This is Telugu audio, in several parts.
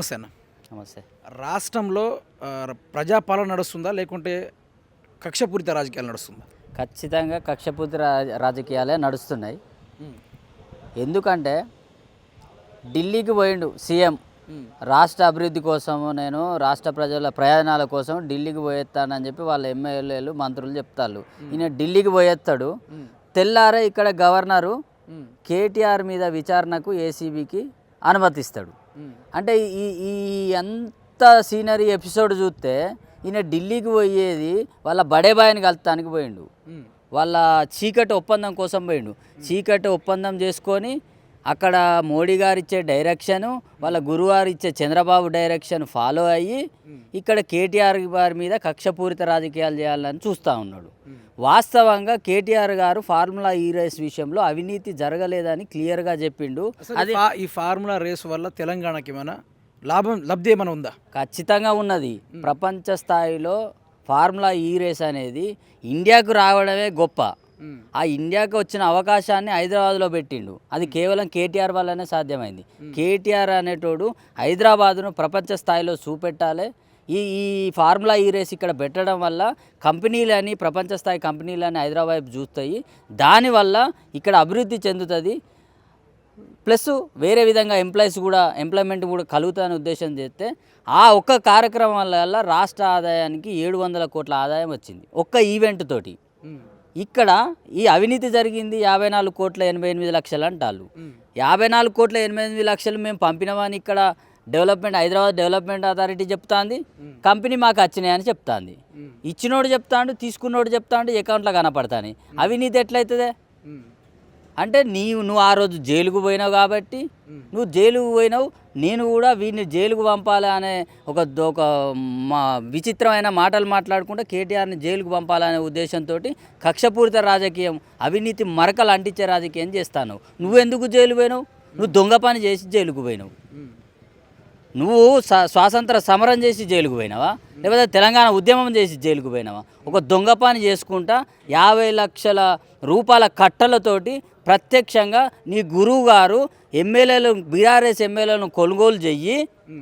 నమస్తే అన్న. నమస్తే. రాష్ట్రంలో ప్రజాపాలన నడుస్తుందా? లేకుంటే కక్షపూరిత రాజకీయాలు నడుస్తుందా? ఖచ్చితంగా కక్షపూర్తి రాజకీయాలే నడుస్తున్నాయి. ఎందుకంటే ఢిల్లీకి పోయిండు సీఎం. రాష్ట్ర అభివృద్ధి కోసము నేను రాష్ట్ర ప్రజల ప్రయోజనాల కోసం ఢిల్లీకి పోయేస్తానని చెప్పి వాళ్ళ ఎమ్మెల్యేలు మంత్రులు చెప్తారు ఈయన ఢిల్లీకి పోయేస్తాడు తెల్లారే ఇక్కడ గవర్నరు కేటీఆర్ మీద విచారణకు ఏసీబీకి అనుమతిస్తాడు. అంటే ఈ ఈ అంత సీనరీ ఎపిసోడ్ చూస్తే ఈయన ఢిల్లీకి పోయేది వాళ్ళ బడేబాయిని కలుతానికి పోయిండు. వాళ్ళ చీకటి ఒప్పందం కోసం పోయిండు. చీకటి ఒప్పందం చేసుకొని అక్కడ మోడీ గారు ఇచ్చే డైరెక్షను వాళ్ళ గురువారు ఇచ్చే చంద్రబాబు డైరెక్షన్ ఫాలో అయ్యి ఇక్కడ కేటీఆర్ గారి మీద కక్షపూరిత రాజకీయాలు చేయాలని చూస్తూ ఉన్నాడు. వాస్తవంగా కేటీఆర్ గారు ఫార్ములా ఈ రేస్ విషయంలో అవినీతి జరగలేదని క్లియర్గా చెప్పిండు. అది ఈ ఫార్ములా రేస్ వల్ల తెలంగాణకి ఏమైనా లాభం లబ్ధి ఏమైనా ఉందా? ఖచ్చితంగా ఉన్నది. ప్రపంచ స్థాయిలో ఫార్ములా ఈ రేస్ అనేది ఇండియాకు రావడమే గొప్ప. ఆ ఇండియాకి వచ్చిన అవకాశాన్ని హైదరాబాద్లో పెట్టిండు. అది కేవలం కేటీఆర్ వల్లనే సాధ్యమైంది. కేటీఆర్ అనేటోడు హైదరాబాద్ను ప్రపంచ స్థాయిలో చూపెట్టాలి. ఈ ఈ ఫార్ములా ఈ రేస్ ఇక్కడ పెట్టడం వల్ల కంపెనీలని ప్రపంచ స్థాయి కంపెనీలని హైదరాబాద్ చూస్తాయి. దానివల్ల ఇక్కడ అభివృద్ధి చెందుతుంది. ప్లస్ వేరే విధంగా ఎంప్లాయీస్ కూడా ఎంప్లాయ్మెంట్ కూడా కలుగుతాయని ఉద్దేశం చేస్తే ఆ ఒక్క కార్యక్రమం వల్ల రాష్ట్ర ఆదాయానికి ఏడు వందల కోట్ల ఆదాయం వచ్చింది. ఒక్క ఈవెంట్ తోటి. ఇక్కడ ఈ అవినీతి జరిగింది యాభై నాలుగు కోట్ల ఎనభై ఎనిమిది లక్షలు అంటారు యాభై నాలుగు కోట్ల ఎనభై ఎనిమిది లక్షలు మేము పంపినామని ఇక్కడ డెవలప్మెంట్ హైదరాబాద్ డెవలప్మెంట్ అథారిటీ చెప్తాంది. కంపెనీ మాకు వచ్చినాయని చెప్తాంది. ఇచ్చినోడు చెప్తాడు తీసుకున్నోడు చెప్తాడు అకౌంట్లో కనపడతాని. అవినీతి ఎట్లయితుందే? అంటే నీవు నువ్వు ఆ రోజు జైలుకు పోయినావు కాబట్టి నువ్వు జైలుకు పోయినావు నేను కూడా వీడిని జైలుకు పంపాలి అనే ఒక ఒక మా విచిత్రమైన మాటలు మాట్లాడుకుంటే కేటీఆర్ని జైలుకు పంపాలనే ఉద్దేశంతో కక్షపూరిత రాజకీయం అవినీతి మరకలు అంటించే రాజకీయం చేస్తాను. నువ్వెందుకు జైలు పోయినావు? నువ్వు దొంగ పని చేసి జైలుకు పోయినావు. నువ్వు స్వాతంత్ర సమరం చేసి జైలుకు పోయినావా? లేకపోతే తెలంగాణ ఉద్యమం చేసి జైలుకు పోయినావా? ఒక దొంగ పని చేసుకుంటా యాభై లక్షల రూపాయల కట్టలతోటి ప్రత్యక్షంగా నీ గురువు గారు ఎమ్మెల్యేలు బీఆర్ఎస్ ఎమ్మెల్యేలను కొనుగోలు చెయ్యి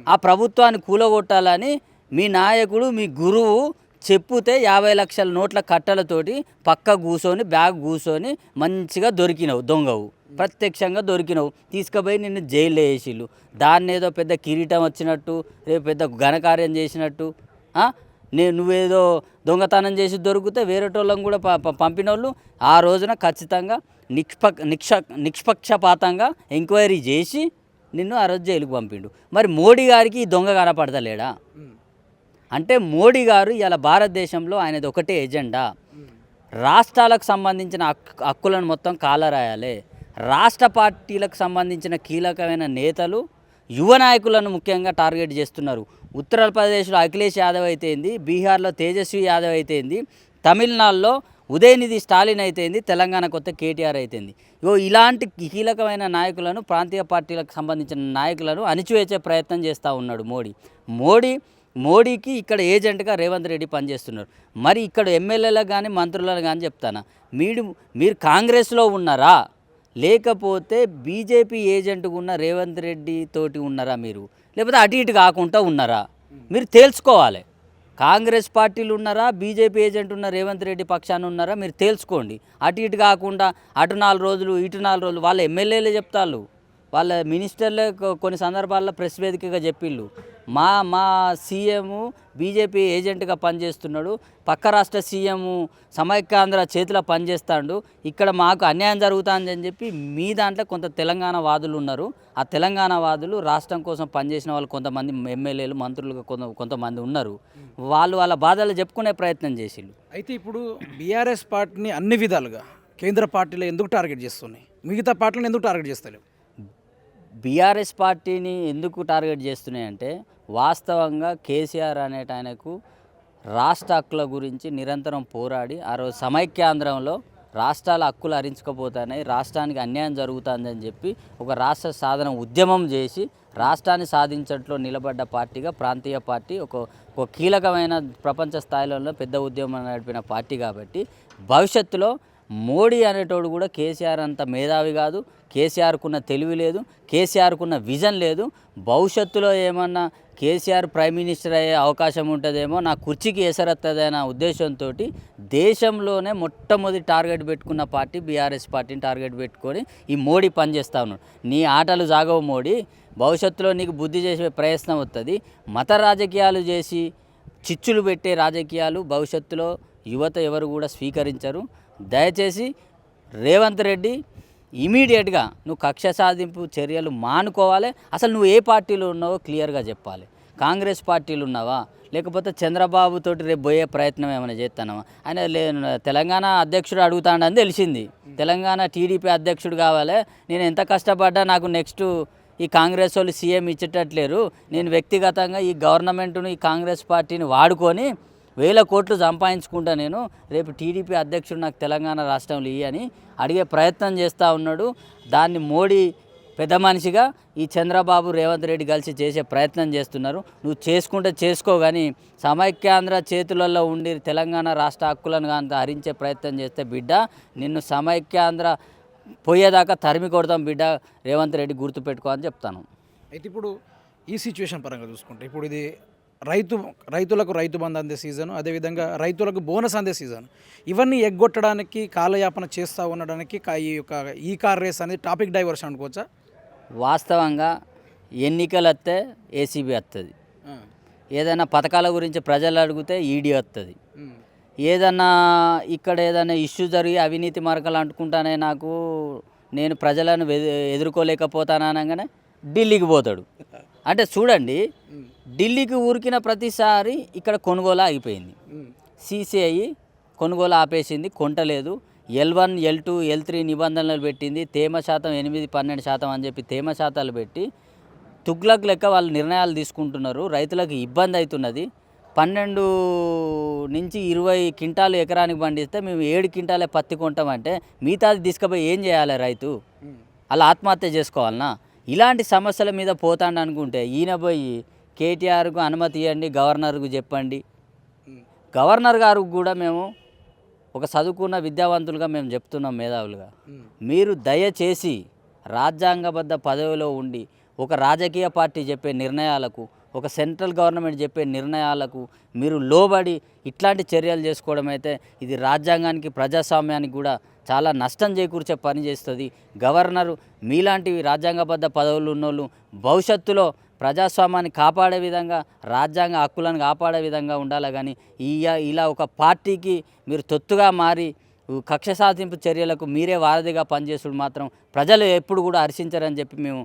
ఆ ప్రభుత్వాన్ని కూలగొట్టాలని మీ నాయకుడు మీ గురువు చెప్పుతే యాభై లక్షల నోట్ల కట్టలతోటి పక్క కూసోని బ్యాగ్ కూసోని మంచిగా దొరికినవు దొంగవు. ప్రత్యక్షంగా దొరికినవు. తీసుకుపోయి నిన్ను జైల్లో వేసిళ్ళు. దాన్ని ఏదో పెద్ద కిరీటం వచ్చినట్టు రేపు పెద్ద ఘనకార్యం చేసినట్టు నేను నువ్వేదో దొంగతనం చేసి దొరికితే వేరేటోళ్ళని కూడా పంపినోళ్ళు ఆ రోజున ఖచ్చితంగా నిష్పక్ నిక్ష నిష్పక్షపాతంగా ఎంక్వైరీ చేసి నిన్ను ఆ రోజు జైలుకు పంపిండు. మరి మోడీ గారికి ఈ దొంగ కనపడతలేడా? అంటే మోడీ గారు ఇలా భారతదేశంలో ఆయనది ఒకటే ఎజెండా. రాష్ట్రాలకు సంబంధించిన హక్కు హక్కులను మొత్తం కాలరాయాలి. రాష్ట్ర పార్టీలకు సంబంధించిన కీలకమైన నేతలు యువ నాయకులను ముఖ్యంగా టార్గెట్ చేస్తున్నారు. ఉత్తరప్రదేశ్లో అఖిలేష్ యాదవ్ అయితేంది బీహార్లో తేజస్వి యాదవ్ అయితేంది తమిళనాడులో ఉదయనిధి స్టాలిన్ అయితేంది తెలంగాణ కొత్త కేటీఆర్ అయితేంది. ఇగో ఇలాంటి కీలకమైన నాయకులను ప్రాంతీయ పార్టీలకు సంబంధించిన నాయకులను అణిచివేసే ప్రయత్నం చేస్తూ ఉన్నాడు మోడీ. మోడీ మోడీకి ఇక్కడ ఏజెంట్గా రేవంత్ రెడ్డి పనిచేస్తున్నారు. మరి ఇక్కడ ఎమ్మెల్యేలకు కానీ మంత్రులకు కానీ చెప్తానా? మీరు మీరు కాంగ్రెస్లో ఉన్నారా? లేకపోతే బీజేపీ ఏజెంట్గా ఉన్న రేవంత్ రెడ్డి తోటి ఉన్నారా మీరు? లేకపోతే అటు ఇటు కాకుండా ఉన్నారా? మీరు తేల్చుకోవాలి. కాంగ్రెస్ పార్టీలు ఉన్నారా బీజేపీ ఏజెంట్ ఉన్న రేవంత్ రెడ్డి పక్షాన ఉన్నారా మీరు తేల్చుకోండి. అటు ఇటు కాకుండా అటు నాలుగు రోజులు ఇటు నాలుగు రోజులు వాళ్ళ ఎమ్మెల్యేలే చెప్తాళ్ళు. వాళ్ళ మినిస్టర్లే కొన్ని సందర్భాల్లో ప్రెస్ వేదికగా చెప్పిళ్ళు. మా మా సీఎం బీజేపీ ఏజెంట్గా పనిచేస్తున్నాడు. పక్క రాష్ట్ర సీఎం సమైక్యాంధ్ర చేతిలో పనిచేస్తాడు. ఇక్కడ మాకు అన్యాయం జరుగుతుందని చెప్పి మీ దాంట్లో కొంత తెలంగాణ వాదులు ఉన్నారు. ఆ తెలంగాణ వాదులు రాష్ట్రం కోసం పనిచేసిన వాళ్ళు కొంతమంది ఎమ్మెల్యేలు మంత్రులుగా కొంత కొంతమంది ఉన్నారు. వాళ్ళు వాళ్ళ బాధలు చెప్పుకునే ప్రయత్నం చేసిళ్ళు. అయితే ఇప్పుడు బీఆర్ఎస్ పార్టీని అన్ని విధాలుగా కేంద్ర పార్టీలు ఎందుకు టార్గెట్ చేస్తున్నాయి? మిగతా పార్టీలను ఎందుకు టార్గెట్ చేస్తలేవు? బీఆర్ఎస్ పార్టీని ఎందుకు టార్గెట్ చేస్తున్నాయంటే వాస్తవంగా కేసీఆర్ అనేట ఆయనకు రాష్ట్ర హక్కుల గురించి నిరంతరం పోరాడి ఆ రోజు సమైక్యాంధ్రంలో రాష్ట్రాల హక్కులు హరించకపోతున్నాయి రాష్ట్రానికి అన్యాయం జరుగుతుందని చెప్పి ఒక రాష్ట్ర సాధన ఉద్యమం చేసి రాష్ట్రాన్ని సాధించట్లో నిలబడ్డ పార్టీగా ప్రాంతీయ పార్టీ ఒక ఒక కీలకమైన ప్రపంచ స్థాయిలో పెద్ద ఉద్యమం నడిపిన పార్టీ కాబట్టి భవిష్యత్తులో మోడీ అనేటోడు కూడా కేసీఆర్ అంత మేధావి కాదు. కేసీఆర్కున్న తెలివి లేదు. కేసీఆర్కున్న విజన్ లేదు. భవిష్యత్తులో ఏమన్నా కేసీఆర్ ప్రైమ్ మినిస్టర్ అయ్యే అవకాశం ఉంటుందేమో నా కుర్చీకి ఎసరత్తదనే ఉద్దేశంతో దేశంలోనే మొట్టమొదటి టార్గెట్ పెట్టుకున్న పార్టీ బీఆర్ఎస్ పార్టీని టార్గెట్ పెట్టుకొని ఈ మోడీ పనిచేస్తా ఉన్నాడు. నీ ఆటలు జాగవు మోడీ. భవిష్యత్తులో నీకు బుద్ధి చేసే ప్రయత్నం వస్తుంది మత రాజకీయాలు చేసి చిచ్చులు పెట్టే రాజకీయాలు భవిష్యత్తులో యువత ఎవరు కూడా స్వీకరించరు. దయచేసి రేవంత్ రెడ్డి ఇమీడియట్గా నువ్వు కక్ష సాధింపు చర్యలు మానుకోవాలి. అసలు నువ్వు ఏ పార్టీలో ఉన్నావో క్లియర్గా చెప్పాలి. కాంగ్రెస్ పార్టీలు ఉన్నావా? లేకపోతే చంద్రబాబు తోటి రేపు పోయే ప్రయత్నం ఏమైనా చేస్తానమా ఆయన లే తెలంగాణ అధ్యక్షుడు అడుగుతాడని తెలిసింది. తెలంగాణ టీడీపీ అధ్యక్షుడు కావాలి. నేను ఎంత కష్టపడ్డా నాకు నెక్స్ట్ ఈ కాంగ్రెస్ వాళ్ళు సీఎం ఇచ్చేటట్లేరు. నేను వ్యక్తిగతంగా ఈ గవర్నమెంట్ను ఈ కాంగ్రెస్ పార్టీని వాడుకొని వేల కోట్లు సంపాదించుకుంటా నేను. రేపు టీడీపీ అధ్యక్షుడు నాకు తెలంగాణ రాష్ట్రంలో ఇయ్యని అడిగే ప్రయత్నం చేస్తూ ఉన్నాడు. దాన్ని మోడీ పెద్ద మనిషిగా ఈ చంద్రబాబు రేవంత్ రెడ్డి కలిసి చేసే ప్రయత్నం చేస్తున్నారు. నువ్వు చేసుకుంటే చేసుకో కానీ సమైక్యాంధ్ర చేతులలో ఉండి తెలంగాణ రాష్ట్ర హక్కులను కానీ హరించే ప్రయత్నం చేస్తే బిడ్డ నిన్ను సమైక్యాంధ్ర పోయేదాకా తరిమి కొడతాం బిడ్డ రేవంత్ రెడ్డి గుర్తుపెట్టుకో అని చెప్తాను. అయితే ఇప్పుడు ఈ సిచ్యువేషన్ పరంగా చూసుకుంటే ఇప్పుడు ఇది రైతు రైతులకు రైతు బంధు అందే సీజన్ అదేవిధంగా రైతులకు బోనస్ అందే సీజన్. ఇవన్నీ ఎగ్గొట్టడానికి కాలయాపన చేస్తూ ఉండడానికి ఈ యొక్క ఈ కార్ రేస్ అనేది టాపిక్ డైవర్షన్ అనుకోవచ్చా? వాస్తవంగా ఎన్నికలు వస్తే ఏసీబీ వస్తుంది ఏదైనా పథకాల గురించి ప్రజలు అడిగితే ఈడీ వస్తుంది ఏదన్నా ఇక్కడ ఏదైనా ఇష్యూ జరిగి అవినీతి మరకలు అంటుకుంటానే నాకు నేను ప్రజలను వె- ఎదుర్కోలేకపోతాను అనగానే ఢిల్లీకి పోతాడు. అంటే చూడండి ఢిల్లీకి ఊరికిన ప్రతిసారి ఇక్కడ కొనుగోలు ఆగిపోయింది. సీసీఐ కొనుగోలు ఆపేసింది కొంటలేదు. L one L two L three నిబంధనలు పెట్టింది తేమ శాతం ఎనిమిది పన్నెండు శాతం అని చెప్పి తేమ శాతాలు పెట్టి తుగ్లక్ లెక్క వాళ్ళు నిర్ణయాలు తీసుకుంటున్నారు. రైతులకు ఇబ్బంది అవుతున్నది. పన్నెండు నుంచి ఇరవై క్వింటాలు ఎకరానికి పండిస్తే మేము ఏడు క్వింటాలే పత్తి కొంటామంటే మిగతాది తీసుకుపోయి ఏం చేయాలి రైతు? అలా ఆత్మహత్య చేసుకోవాలనా? ఇలాంటి సమస్యల మీద పోతాండి అనుకుంటే ఈయన పోయి కేటీఆర్కు అనుమతి ఇవ్వండి గవర్నర్కు చెప్పండి. గవర్నర్ గారికి కూడా మేము ఒక చదువుకున్న విద్యావంతులుగా మేము చెప్తున్నాం మేధావులుగా. మీరు దయచేసి రాజ్యాంగబద్ధ పదవిలో ఉండి ఒక రాజకీయ పార్టీ చెప్పే నిర్ణయాలకు ఒక సెంట్రల్ గవర్నమెంట్ చెప్పే నిర్ణయాలకు మీరు లోబడి ఇట్లాంటి చర్యలు చేసుకోవడం అయితే ఇది రాజ్యాంగానికి ప్రజాస్వామ్యానికి కూడా చాలా నష్టం చేకూర్చే పని చేస్తుంది. గవర్నరు మీలాంటివి రాజ్యాంగబద్ధ పదవులు ఉన్నోళ్ళు భవిష్యత్తులో ప్రజాస్వామ్యాన్ని కాపాడే విధంగా రాజ్యాంగ హక్కులను కాపాడే విధంగా ఉండాలి కానీ ఈ ఇలా ఒక పార్టీకి మీరు తొత్తుగా మారి కక్ష సాధింపు చర్యలకు మీరే వారధిగా పనిచేసుడు మాత్రం ప్రజలు ఎప్పుడు కూడా హర్షించరని చెప్పి మేము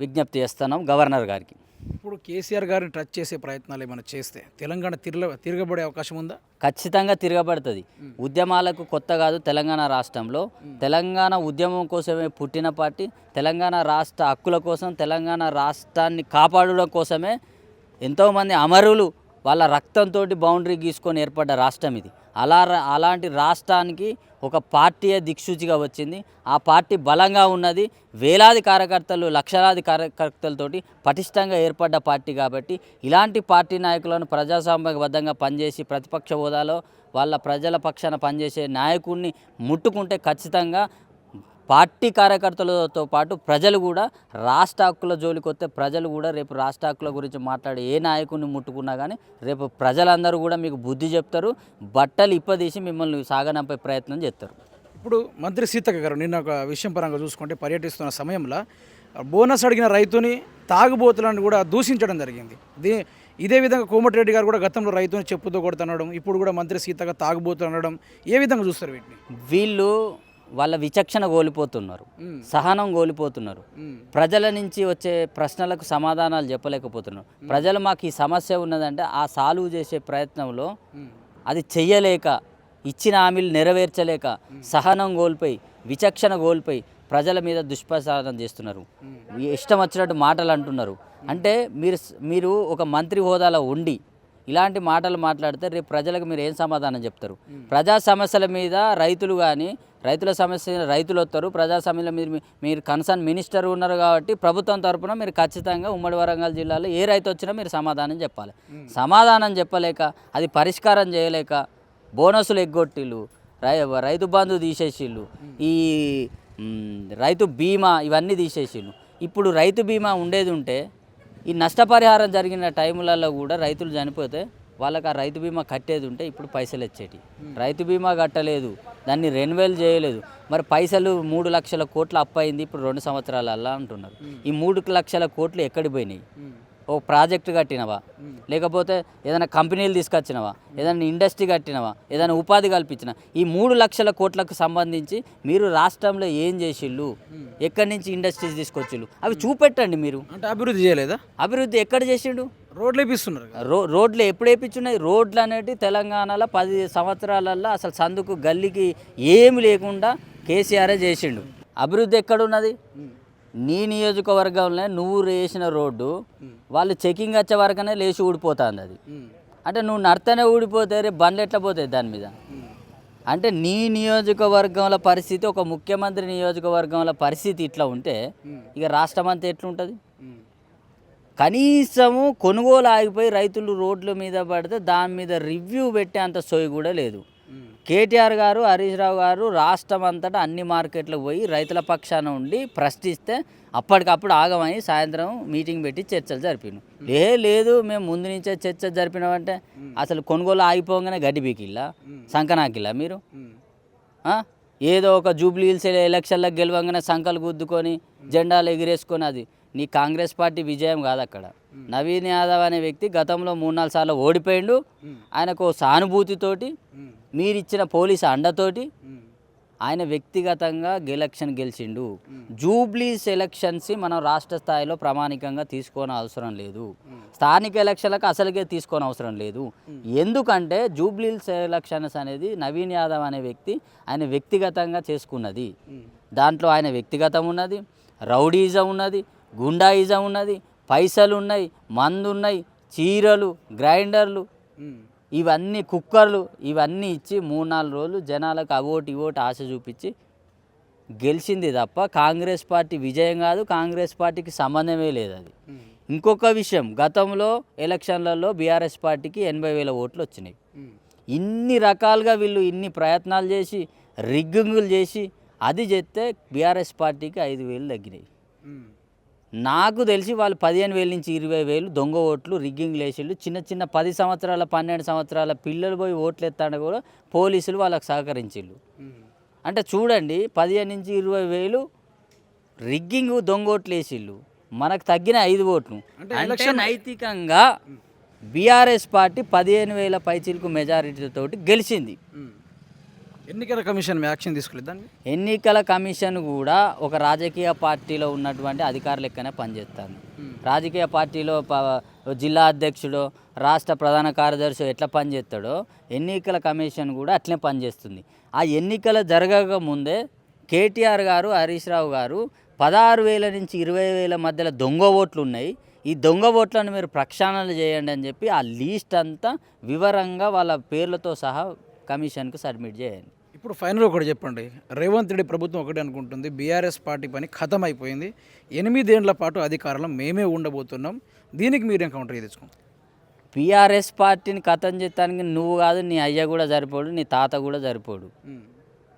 విజ్ఞప్తి చేస్తున్నాం గవర్నర్ గారికి. ఇప్పుడు కేసీఆర్ గారిని టచ్ చేసే ప్రయత్నాలు ఏమైనా చేస్తే తెలంగాణ తిరగ తిరగబడే అవకాశం ఉందా? ఖచ్చితంగా తిరగబడుతుంది. ఉద్యమాలకు కొత్త కాదు తెలంగాణ రాష్ట్రంలో. తెలంగాణ ఉద్యమం కోసమే పుట్టిన పార్టీ. తెలంగాణ రాష్ట్ర హక్కుల కోసం తెలంగాణ రాష్ట్రాన్ని కాపాడడం కోసమే ఎంతోమంది అమరులు వాళ్ళ రక్తంతో బౌండరీ గీసుకొని ఏర్పడ్డ రాష్ట్రం ఇది. అలా అలాంటి రాష్ట్రానికి ఒక పార్టీయే దిక్సూచిగా వచ్చింది. ఆ పార్టీ బలంగా ఉన్నది. వేలాది కార్యకర్తలు లక్షలాది కార్యకర్తలతోటి పటిష్టంగా ఏర్పడ్డ పార్టీ కాబట్టి ఇలాంటి పార్టీ నాయకులను ప్రజాస్వామ్యబద్ధంగా పనిచేసి ప్రతిపక్ష హోదాలో వాళ్ళ ప్రజల పక్షాన పనిచేసే నాయకుడిని ముట్టుకుంటే ఖచ్చితంగా పార్టీ కార్యకర్తలతో పాటు ప్రజలు కూడా రాష్ట్ర హక్కుల జోలికి వస్తే ప్రజలు కూడా రేపు రాష్ట్ర హక్కుల గురించి మాట్లాడే ఏ నాయకుడిని ముట్టుకున్నా కానీ రేపు ప్రజలందరూ కూడా మీకు బుద్ధి చెప్తారు బట్టలు ఇప్పదీసి మిమ్మల్ని సాగనంపే ప్రయత్నం చేస్తారు. ఇప్పుడు మంత్రి సీతక్క గారు నిన్న ఒక విషయం పరంగా చూసుకుంటే పర్యటిస్తున్న సమయంలో బోనస్ అడిగిన రైతుని తాగుబోతులను కూడా దూషించడం జరిగింది. దీ ఇదే విధంగా కోమటిరెడ్డి గారు కూడా గతంలో రైతుని చెప్పుతో కొడుతుండడం ఇప్పుడు కూడా మంత్రి సీతక్క తాగుబోతు అనడం ఏ విధంగా చూస్తారు వీటిని? వీళ్ళు వాళ్ళ విచక్షణ కోల్పోతున్నారు. సహనం కోల్పోతున్నారు. ప్రజల నుంచి వచ్చే ప్రశ్నలకు సమాధానాలు చెప్పలేకపోతున్నారు. ప్రజలు మాకు ఈ సమస్య ఉన్నదంటే ఆ సాల్వ్ చేసే ప్రయత్నంలో. అది చెయ్యలేక ఇచ్చిన హామీలు నెరవేర్చలేక సహనం కోల్పోయి విచక్షణ కోల్పోయి ప్రజల మీద దుష్ప్రచారం చేస్తున్నారు. ఇష్టం వచ్చినట్టు మాటలు అంటున్నారు. అంటే మీరు మీరు ఒక మంత్రి హోదాలో ఉండి ఇలాంటి మాటలు మాట్లాడితే రేపు ప్రజలకు మీరు ఏం సమాధానం చెప్తారు? ప్రజా సమస్యల మీద రైతులు కానీ రైతుల సమస్య రైతులు వస్తారు. ప్రజా సమస్యల మీద మీరు కన్సర్న్ మినిస్టర్ ఉన్నారు కాబట్టి ప్రభుత్వం తరపున మీరు ఖచ్చితంగా ఉమ్మడి వరంగల్ జిల్లాలో ఏ రైతు వచ్చినా మీరు సమాధానం చెప్పాలి. సమాధానం చెప్పలేక అది పరిష్కారం చేయలేక బోనసులు ఎగ్గొట్టిలు రై రైతు బంధు తీసేసిళ్ళు ఈ రైతు బీమా ఇవన్నీ తీసేసిళ్ళు ఇప్పుడు రైతు బీమా ఉండేది ఉంటే ఈ నష్టపరిహారం జరిగిన టైములలో కూడా రైతులు చనిపోతే వాళ్ళకి ఆ రైతు బీమా కట్టేది ఉంటే ఇప్పుడు పైసలు వచ్చేటి. రైతు బీమా కట్టలేదు దాన్ని రెన్యువల్ చేయలేదు. మరి పైసలు మూడు లక్షల కోట్లు అప్పయింది ఇప్పుడు రెండు సంవత్సరాలల్లా అంటున్నారు. ఈ మూడు లక్షల కోట్లు ఎక్కడికి పోయినాయి? ఓ ప్రాజెక్ట్ కట్టినవా? లేకపోతే ఏదైనా కంపెనీలు తీసుకొచ్చినవా? ఏదైనా ఇండస్ట్రీ కట్టినవా? ఏదైనా ఉపాధి కల్పించిన? ఈ మూడు లక్షల కోట్లకు సంబంధించి మీరు రాష్ట్రంలో ఏం చేసిళ్ళు? ఎక్కడి నుంచి ఇండస్ట్రీస్ తీసుకొచ్చిళ్ళు? అవి చూపెట్టండి మీరు. అంటే అభివృద్ధి చేయలేదా? అభివృద్ధి ఎక్కడ చేసిండు? రోడ్లు వేపిస్తున్నారు. రో రోడ్లు ఎప్పుడు వేయించున్నాయి రోడ్లు అనేవి తెలంగాణలో పది సంవత్సరాలల్లో అసలు సందుకు గల్లీకి ఏమి లేకుండా కేసీఆరే చేసిండు. అభివృద్ధి ఎక్కడున్నది నీ నియోజకవర్గంలో నువ్వు వేసిన రోడ్డు వాళ్ళు చెకింగ్ వచ్చే వరకనే లేచి ఊడిపోతుంది అది. అంటే నువ్వు నడతనే ఊడిపోతే రేపు బండ్లు ఎట్లా పోతాయి దాని మీద? అంటే నీ నియోజకవర్గంలో పరిస్థితి ఒక ముఖ్యమంత్రి నియోజకవర్గంలో పరిస్థితి ఇట్లా ఉంటే ఇక రాష్ట్రం అంతా ఎట్లుంటుంది? కనీసము కొనుగోలు ఆగిపోయి రైతులు రోడ్ల మీద పడితే దాని మీద రివ్యూ పెట్టే అంత సోయి కూడా లేదు. కేటీఆర్ గారు హరీష్ రావు గారు రాష్ట్రం అంతటా అన్ని మార్కెట్లకు పోయి రైతుల పక్షాన ఉండి ప్రశ్నిస్తే అప్పటికప్పుడు ఆగమని సాయంత్రం మీటింగ్ పెట్టి చర్చలు జరిపిను. లే లేదు మేము ముందు నుంచే చర్చ జరిపినామంటే అసలు కొనుగోలు ఆగిపోగానే గడ్డి బీకిల్లా సంకనాకిల్లా మీరు? ఏదో ఒక జూబ్లీ హిల్స్ ఎలక్షన్లకు గెలవంగానే సంకలు గుద్దుకొని జెండాలు ఎగిరేసుకొని అది. నీ కాంగ్రెస్ పార్టీ విజయం కాదు అక్కడ. నవీన్ యాదవ్ అనే వ్యక్తి గతంలో మూడు నాలుగు సార్లు ఓడిపోయిండు. ఆయనకు సానుభూతితోటి మీరిచ్చిన పోలీసు అండతోటి ఆయన వ్యక్తిగతంగా ఎలక్షన్ గెలిచిండు. జూబ్లీస్ ఎలక్షన్స్ మనం రాష్ట్ర స్థాయిలో ప్రామాణికంగా తీసుకోని అవసరం లేదు. స్థానిక ఎలక్షన్లకు అసలుకే తీసుకోని అవసరం లేదు. ఎందుకంటే జూబ్లీస్ ఎలక్షన్స్ అనేది నవీన్ యాదవ్ అనే వ్యక్తి ఆయన వ్యక్తిగతంగా చేసుకున్నది. దాంట్లో ఆయన వ్యక్తిగతం ఉన్నది రౌడీజం ఉన్నది గుండాయిజం ఉన్నది పైసలు ఉన్నాయి మందు ఉన్నాయి చీరలు గ్రైండర్లు ఇవన్నీ కుక్కర్లు ఇవన్నీ ఇచ్చి మూడు నాలుగు రోజులు జనాలకు అవోటి ఇవోటి ఆశ చూపించి గెలిచింది తప్ప కాంగ్రెస్ పార్టీ విజయం కాదు కాంగ్రెస్ పార్టీకి సంబంధమే లేదు అది. ఇంకొక విషయం గతంలో ఎలక్షన్లలో బీఆర్ఎస్ పార్టీకి ఎనభై వేల ఓట్లు వచ్చినాయి. ఇన్ని రకాలుగా వీళ్ళు ఇన్ని ప్రయత్నాలు చేసి రిగ్గింగులు చేసి అది చేస్తే బీఆర్ఎస్ పార్టీకి ఐదు వేలు తగ్గినాయి. నాకు తెలిసి వాళ్ళు పదిహేను వేల నుంచి ఇరవై వేలు దొంగ ఓట్లు రిగ్గింగ్ లేచిళ్ళు చిన్న చిన్న పది సంవత్సరాల పన్నెండు సంవత్సరాల పిల్లలు పోయి ఓట్లు ఎత్తాడ కూడా పోలీసులు వాళ్ళకి సహకరించిళ్ళు. అంటే చూడండి పదిహేను నుంచి ఇరవై వేలు రిగ్గింగ్ దొంగ ఓట్లు వేసిళ్ళు. మనకు తగ్గిన ఐదు ఓట్లు. అంటే నైతికంగా బీఆర్ఎస్ పార్టీ పదిహేను వేల పైచీలకు మెజారిటీతోటి గెలిచింది. ఎన్నికల కమిషన్ యాక్షన్ తీసుకోలేదు ఎన్నికల కమిషన్ కూడా ఒక రాజకీయ పార్టీలో ఉన్నటువంటి అధికారులు లెక్కనే పనిచేస్తాను రాజకీయ పార్టీలో జిల్లా అధ్యక్షుడు రాష్ట్ర ప్రధాన కార్యదర్శి ఎట్లా పనిచేస్తాడో ఎన్నికల కమిషన్ కూడా అట్లే పనిచేస్తుంది. ఆ ఎన్నికలు జరగక ముందే కేటీఆర్ గారు హరీష్ రావు గారు పదహారు వేల నుంచి ఇరవై వేల మధ్యలో దొంగ ఓట్లు ఉన్నాయి. ఈ దొంగ ఓట్లను మీరు ప్రక్షాళన చేయండి అని చెప్పి ఆ లీస్ట్ అంతా వివరంగా వాళ్ళ పేర్లతో సహా కమిషన్కు సబ్మిట్ చేయండి. ఇప్పుడు ఫైనల్ ఒకటి చెప్పండి. రేవంత్ రెడ్డి ప్రభుత్వం ఒకటి అనుకుంటుంది. బీఆర్ఎస్ పార్టీ పని ఖతం అయిపోయింది ఎనిమిదేండ్ల పాటు అధికారంలో మేమే ఉండబోతున్నాం. దీనికి మీరు ఎన్కౌంటర్ తెచ్చుకోండి పిఆర్ఎస్ పార్టీని కథం చేస్తానికి నువ్వు కాదు నీ అయ్య కూడా సరిపోడు నీ తాత కూడా సరిపోడు.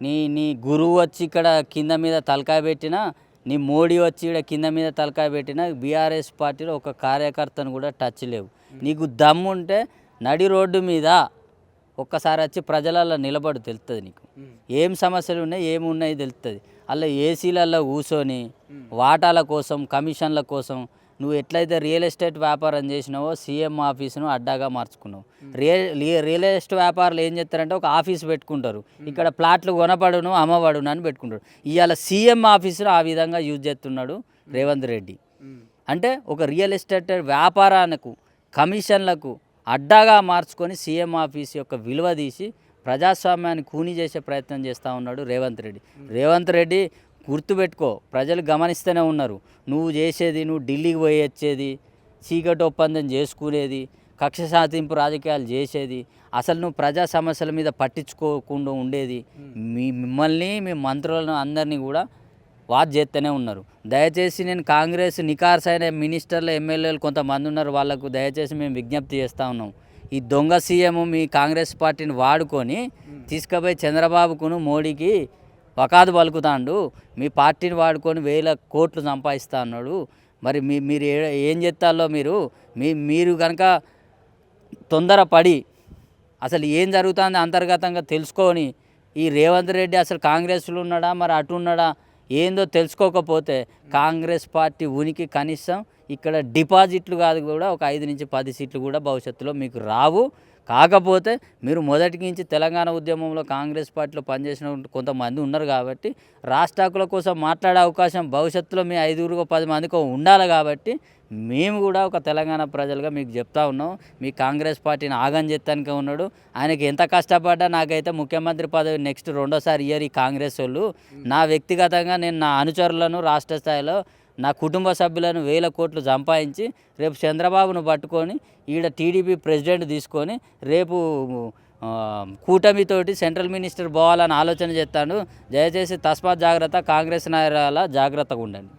నీ నీ గురువు వచ్చి ఇక్కడ కింద మీద తలకాయ పెట్టినా నీ మోడీ వచ్చి ఇక్కడ కింద మీద తలకాయ పెట్టినా బీఆర్ఎస్ పార్టీలో ఒక కార్యకర్తను కూడా టచ్ లేవు. నీకు దమ్ముంటే నడి రోడ్డు మీద ఒక్కసారి వచ్చి ప్రజలలో నిలబడి తెలుస్తుంది నీకు. ఏం సమస్యలు ఉన్నాయి ఏమి ఉన్నాయి తెలుస్తుంది అలా ఏసీలలో కూర్చొని వాటాల కోసం కమిషన్ల కోసం నువ్వు ఎట్లయితే రియల్ ఎస్టేట్ వ్యాపారం చేసినావో సీఎం ఆఫీసును అడ్డాగా మార్చుకున్నావు. రియల్ రియల్ ఎస్టేట్ వ్యాపారులు ఏం చేస్తారంటే ఒక ఆఫీస్ పెట్టుకుంటారు. ఇక్కడ ప్లాట్లు కొనబడును అమ్మబడును అని పెట్టుకుంటారు. ఇవాళ సీఎం ఆఫీసును ఆ విధంగా యూజ్ చేస్తున్నాడు రేవంత్ రెడ్డి. అంటే ఒక రియల్ ఎస్టేట్ వ్యాపారానికి కమిషన్లకు అడ్డాగా మార్చుకొని సీఎం ఆఫీస్ యొక్క విలువ తీసి ప్రజాస్వామ్యాన్ని కూని చేసే ప్రయత్నం చేస్తూ ఉన్నాడు రేవంత్ రెడ్డి. రేవంత్ రెడ్డి గుర్తుపెట్టుకో ప్రజలు గమనిస్తూనే ఉన్నారు. నువ్వు చేసేది నువ్వు ఢిల్లీకి పోయి వచ్చేది చీకటి ఒప్పందం చేసుకునేది కక్ష సాధింపు రాజకీయాలు చేసేది అసలు నువ్వు ప్రజా సమస్యల మీద పట్టించుకోకుండా ఉండేది. మీ మిమ్మల్ని మీ మంత్రులను అందరినీ కూడా వాచ్ చేస్తూనే ఉన్నారు. దయచేసి నేను కాంగ్రెస్ నికార్స్ అయిన మినిస్టర్లు ఎమ్మెల్యేలు కొంతమంది ఉన్నారు. వాళ్ళకు దయచేసి మేము విజ్ఞప్తి చేస్తూ ఉన్నాం. ఈ దొంగ సీఎం మీ కాంగ్రెస్ పార్టీని వాడుకొని తీసుకుపోయి చంద్రబాబుకును మోడీకి వకాదు పలుకుతాండు. మీ పార్టీని వాడుకొని వేల కోట్లు సంపాదిస్తా అన్నాడు. మరి మీ మీరు ఏ- ఏం చేస్తాలో మీరు? మీ మీరు కనుక తొందరపడి అసలు ఏం జరుగుతుందో అంతర్గతంగా తెలుసుకొని ఈ రేవంత్ రెడ్డి అసలు కాంగ్రెస్లో ఉన్నాడా? మరి అటు ఉన్నాడా? ఏందో తెలుసుకోకపోతే కాంగ్రెస్ పార్టీ ఉనికి కనీసం ఇక్కడ డిపాజిట్లు కాదు కూడా ఒక ఐదు నుంచి పది సీట్లు కూడా భవిష్యత్తులో మీకు రావు. కాకపోతే మీరు మొదటి నుంచి తెలంగాణ ఉద్యమంలో కాంగ్రెస్ పార్టీలో పనిచేసిన కొంతమంది ఉన్నారు కాబట్టి రాష్ట్రాకుల కోసం మాట్లాడే అవకాశం భవిష్యత్తులో మీ ఐదుగురు పది మందికి ఉండాలి కాబట్టి మేము కూడా ఒక తెలంగాణ ప్రజలుగా మీకు చెప్తా ఉన్నాం. మీ కాంగ్రెస్ పార్టీని ఆగం చేస్తానికే ఉన్నాడు. ఆయనకి ఎంత కష్టపడ్డా నాకైతే ముఖ్యమంత్రి పదవి నెక్స్ట్ రెండోసారి ఇయర్ ఈ కాంగ్రెస్ వాళ్ళు. నా వ్యక్తిగతంగా నేను నా అనుచరులను రాష్ట్ర స్థాయిలో నా కుటుంబ సభ్యులను వేల కోట్లు సంపాదించి రేపు చంద్రబాబును పట్టుకొని ఈడ టీడీపీ ప్రెసిడెంట్ తీసుకొని రేపు కూటమితోటి సెంట్రల్ మినిస్టర్ పోవాలని ఆలోచన చేస్తాడు. దయచేసి తస్మాత్ జాగ్రత్త కాంగ్రెస్ నాయకుల జాగ్రత్తగా ఉండండి.